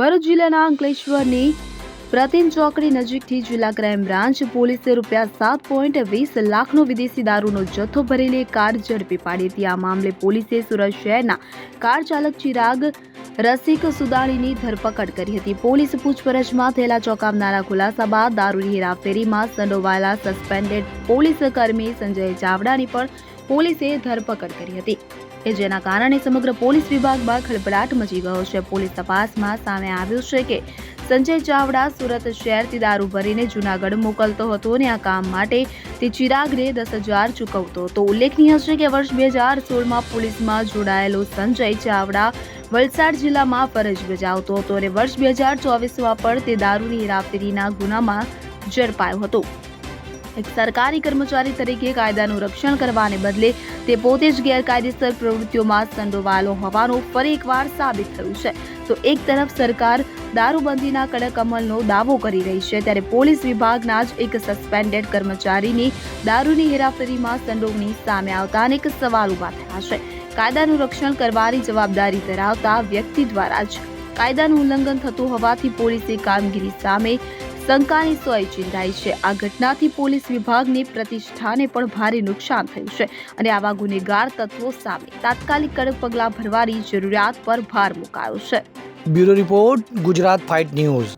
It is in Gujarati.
ભરૂચ જિલ્લાના અંકલેશ્વરની પ્રતિમ ચોકડી નજીકથી જિલ્લા ક્રાઇમ બ્રાન્ચ પોલીસે રૂપિયા સાત પોઈન્ટ વીસ લાખનો વિદેશી દારૂનો જથ્થો ભરેલી કાર ઝડપી પાડી હતી. આ મામલે પોલીસે સુરત શહેરના કાર ચાલક ચિરાગ રસિક સુદાણીની ધરપકડ કરી હતી. પોલીસ પૂછપરછમાં થયેલા ચોંકાવનારા ખુલાસા બાદ દારૂની હેરાફેરીમાં સંડોવાયેલા સસ્પેન્ડેડ પોલીસ કર્મી સંજય ચાવડાની પણ પોલીસે ધરપકડ કરી હતી. કે જેના કારણે સમગ્ર પોલીસ વિભાગમાં ખળભળાટ મચી ગયો છે. પોલીસ તપાસમાં સામે આવ્યું છે કે સંજય ચાવડા સુરત શહેરથી દારૂ ભરીને જૂનાગઢ મોકલતો હતો અને આ કામ માટે તે ચિરાગને દસ હજાર ચૂકવતો હતો. ઉલ્લેખનીય છે કે વર્ષ બે હજાર સોળમાં પોલીસમાં જોડાયેલો સંજય ચાવડા વલસાડ જિલ્લામાં ફરજ બજાવતો હતો અને વર્ષ બે હજાર ચોવીસમાં પણ તે દારૂની હેરાફેરીના ગુનામાં ઝડપાયો હતો. એક સરકારી કર્મચારી તરીકે કાયદાનું રક્ષણ કરવાને બદલે તે પોતે જ ગેરકાયદેસર પ્રવૃત્તિઓમાં સંડોવાયેલો હોવાનું ફરી એકવાર સાબિત થયું છે. તો એક તરફ સરકાર દારૂબંધીના કડક અમલનો દાવો કરી રહી છે, ત્યારે પોલીસ વિભાગના જ એક સસ્પેન્ડેડ કર્મચારીની દારૂની હેરાફેરીમાં સંડોવણી સામે આવતા અનેક સવાલ ઊભા થયા છે. કાયદાનું રક્ષણ કરવાની જવાબદારી ધરાવતા વ્યક્તિ દ્વારા જ કાયદાનું ઉલ્લંઘન થતું હોવાથી પોલીસે કામગીરી સામે શંકાની સોય ચિંતાઈ છે. આ ઘટનાથી પોલીસ વિભાગની પ્રતિષ્ઠાને પણ ભારે નુકસાન થયું છે અને આવા ગુનેગાર તત્વો સામે તાત્કાલિક કડક પગલાં ભરવાની જરૂરિયાત પર ભાર મુકાયો છે. Bureau report, Gujarat fight news.